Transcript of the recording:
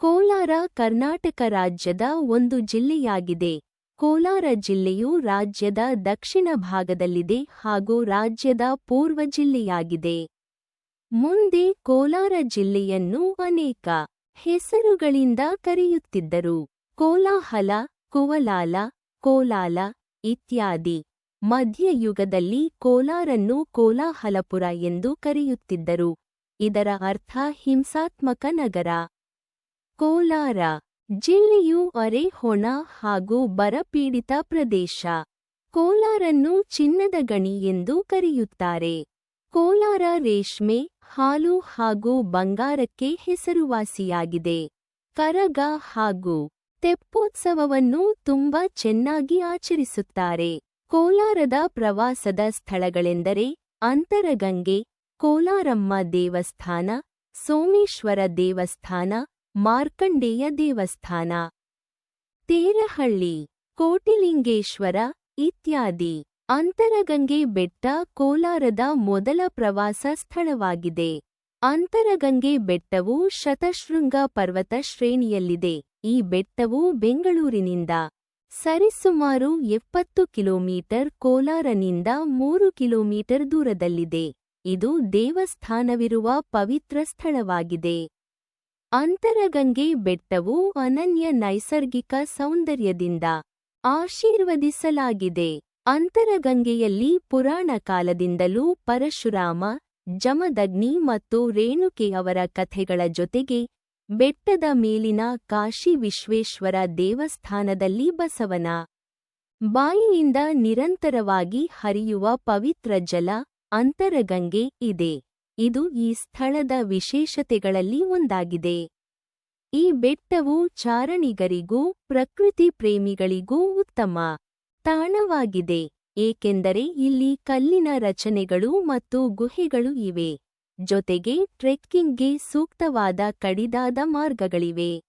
ಕೋಲಾರ ಕರ್ನಾಟಕ ರಾಜ್ಯದ ಒಂದು ಜಿಲ್ಲೆಯಾಗಿದೆ. ಕೋಲಾರ ಜಿಲ್ಲೆಯು ರಾಜ್ಯದ ದಕ್ಷಿಣ ಭಾಗದಲ್ಲಿದೆ ಹಾಗೂ ರಾಜ್ಯದ ಪೂರ್ವ ಜಿಲ್ಲೆಯಾಗಿದೆ. ಮುಂದೆ ಕೋಲಾರ ಜಿಲ್ಲೆಯನ್ನು ಅನೇಕ ಹೆಸರುಗಳಿಂದ ಕರೆಯುತ್ತಿದ್ದರು. ಕೋಲಾಹಲ, ಕುವಲಾಲ, ಕೋಲಾಲ ಇತ್ಯಾದಿ. ಮಧ್ಯಯುಗದಲ್ಲಿ ಕೋಲಾರನ್ನು ಕೋಲಾಹಲಪುರ ಎಂದು ಕರೆಯುತ್ತಿದ್ದರು. ಇದರ ಅರ್ಥ ಹಿಂಸಾತ್ಮಕ ನಗರ. ಕೋಲಾರ ಜಿಲ್ಲೆಯು ಅರೆಹೊಣ ಹಾಗೂ ಬರಪೀಡಿತ ಪ್ರದೇಶ. ಕೋಲಾರನ್ನು ಚಿನ್ನದ ಗಣಿ ಎಂದು ಕರೆಯುತ್ತಾರೆ. ಕೋಲಾರ ರೇಷ್ಮೆ, ಹಾಲು ಹಾಗೂ ಬಂಗಾರಕ್ಕೆ ಹೆಸರುವಾಸಿಯಾಗಿದೆ. ಕರಗ ಹಾಗೂ ತೆಪ್ಪೋತ್ಸವವನ್ನು ತುಂಬಾ ಚೆನ್ನಾಗಿ ಆಚರಿಸುತ್ತಾರೆ. ಕೋಲಾರದ ಪ್ರವಾಸದ ಸ್ಥಳಗಳೆಂದರೆ ಅಂತರಗಂಗೆ, ಕೋಲಾರಮ್ಮ ದೇವಸ್ಥಾನ, ಸೋಮೇಶ್ವರ ದೇವಸ್ಥಾನ ಮಾರ್ಕಂಡೇಯ ದೇವಸ್ಥಾನ. ತೇರಹಳ್ಳಿ, ಕೋಟಿಲಿಂಗೇಶ್ವರ ಇತ್ಯಾದಿ. ಅಂತರಗಂಗೆ ಬೆಟ್ಟ ಕೋಲಾರದ ಮೊದಲ ಪ್ರವಾಸ ಸ್ಥಳವಾಗಿದೆ. ಅಂತರಗಂಗೆ ಬೆಟ್ಟವು ಶತಶೃಂಗ ಪರ್ವತ ಶ್ರೇಣಿಯಲ್ಲಿದೆ. ಈ ಬೆಟ್ಟವು ಬೆಂಗಳೂರಿನಿಂದ ಸರಿಸುಮಾರು ಎಪ್ಪತ್ತು ಕಿಲೋಮೀಟರ್ ಕೋಲಾರನಿಂದ ಮೂರು ಕಿಲೋಮೀಟರ್ ದೂರದಲ್ಲಿದೆ. ಇದು ದೇವಸ್ಥಾನವಿರುವ ಪವಿತ್ರ ಸ್ಥಳವಾಗಿದೆ. ಅಂತರಗಂಗೆ ಬೆಟ್ಟವು ಅನನ್ಯ ನೈಸರ್ಗಿಕ ಸೌಂದರ್ಯದಿಂದ ಆಶೀರ್ವದಿಸಲಾಗಿದೆ. ಅಂತರಗಂಗೆಯಲ್ಲಿ ಪುರಾಣ ಕಾಲದಿಂದಲೂ ಪರಶುರಾಮ, ಜಮದಗ್ನಿ ಮತ್ತು ರೇಣುಕೆಯವರ ಕಥೆಗಳ ಜೊತೆಗೆ ಬೆಟ್ಟದ ಮೇಲಿನ ಕಾಶಿ ವಿಶ್ವೇಶ್ವರ ದೇವಸ್ಥಾನದಲ್ಲಿ ಬಸವನ ಬಾಯಿಯಿಂದ ನಿರಂತರವಾಗಿ ಹರಿಯುವ ಪವಿತ್ರ ಜಲ ಅಂತರಗಂಗೆ ಇದೆ. ಇದು ಈ ಸ್ಥಳದ ವಿಶೇಷತೆಗಳಲ್ಲಿ ಒಂದಾಗಿದೆ. ಈ ಬೆಟ್ಟವು ಚಾರಣಿಗರಿಗೂ ಪ್ರಕೃತಿ ಪ್ರೇಮಿಗಳಿಗೂ ಉತ್ತಮ, ತಾಣವಾಗಿದೆ. ಏಕೆಂದರೆ ಇಲ್ಲಿ ಕಲ್ಲಿನ ರಚನೆಗಳು ಮತ್ತು ಗುಹೆಗಳು ಇವೆ. ಜೊತೆಗೆ ಟ್ರೆಕ್ಕಿಂಗ್ಗೆ ಸೂಕ್ತವಾದ ಕಡಿದಾದ ಮಾರ್ಗಗಳಿವೆ.